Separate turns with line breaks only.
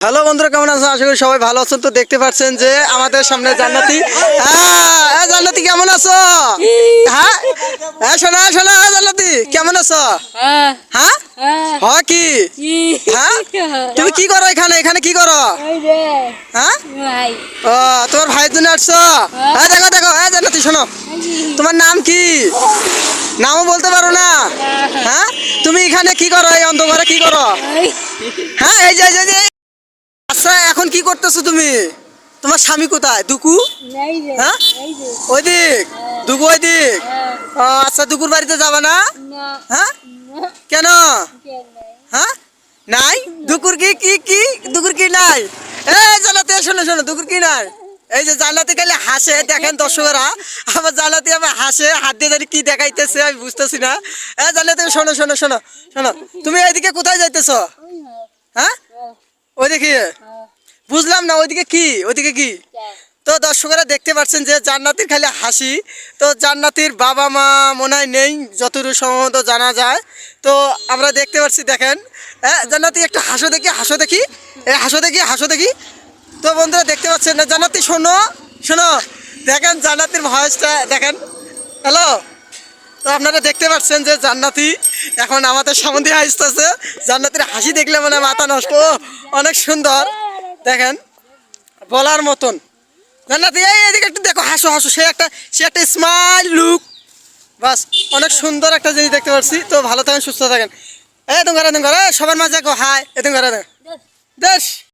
Hello বন্ধুরা কেমন আছেন আশা করি সবাই ভালো আছেন। তো দেখতে পাচ্ছেন যে আমাদের সামনে জান্নাতি। হ্যাঁ জান্নাতি কেমন আছো? হ্যাঁ হ্যাঁ শোনা শোনা জান্নাতি কেমন আছো?
হ্যাঁ
হ্যাঁ?
হ্যাঁ।
কি? হ্যাঁ? তুমি কি করো এখানে? এখানে কি করো? হ্যাঁ? ও তোমার ভাইয়ের জন্য আসছো? হ্যাঁ। দেখো দেখো হ্যাঁ জান্নাতি শোনো। তোমার নাম কি? নামও বলতে পারো না। হ্যাঁ। তুমি এখানে কি করো? এই অন্ধকারে কি করো? হ্যাঁ এই যে। আচ্ছা এখন কি করতেছো তুমি? তোমার স্বামী কোথায়? দুকু? হ্যাঁ?
এই
ওই দিক দুকু ওই দিক
হ্যাঁ
আচ্ছা দুকুর বাড়িতে যাবে না? হ্যাঁ? কেন? হ্যাঁ? নাই? দুকুর কি কি কি? দুকুর কি নাই? এ জানাতে শোনো শোনো দুকুর কি নাই? এই যে জানাতে গেলে হাসে দেখেন দর্শকরা। আমার জানাতে আমার হাসে হাত দিয়ে জানি কি দেখাইতেছে আমি বুঝতেছি না। এ জানাতে শোনো শোনো শোনো শোনো তুমি এইদিকে কোথায় যাইতেছো?
হ্যাঁ?
হ্যাঁ বুঝলাম না, ওইদিকে কি? ওইদিকে কি? তো দর্শকরা দেখতে পাচ্ছেন যে জান্নাতির খালি হাসি। তো জান্নাতির বাবা মা মনে হয় নেই যতটুকু সম্ভবত জানা যায়। তো আমরা দেখতে পাচ্ছি, দেখেন। হ্যাঁ জান্নাতি একটা হাসো দেখি হাসো দেখি। এ, হাসো দেখি হাসো দেখি। তো বন্ধুরা দেখতে পাচ্ছেন না, জান্নাতি শোনো শোনো। দেখেন জান্নাতির ভয়েসটা, দেখেন। হ্যালো? আপনারা দেখতে পাচ্ছেন যে জান্নাতি এখন আমাদের সম্বন্ধে হাসতেছে জান্নাতির হাসি দেখলে মানে মাথা নষ্ট অনেক সুন্দর দেখেন বলার মতন জান্নাতি এই এদিকে একটু দেখো হাসো হাসো সে একটা সে একটা স্মাইল লুক বাস অনেক সুন্দর একটা জিনিস দেখতে পাচ্ছি তো ভালো থাকেন সুস্থ থাকেন এই তুমি ঘরে তুমি ঘরে সবার মাঝে দেখো হাই এ তুমি ঘরে দেশ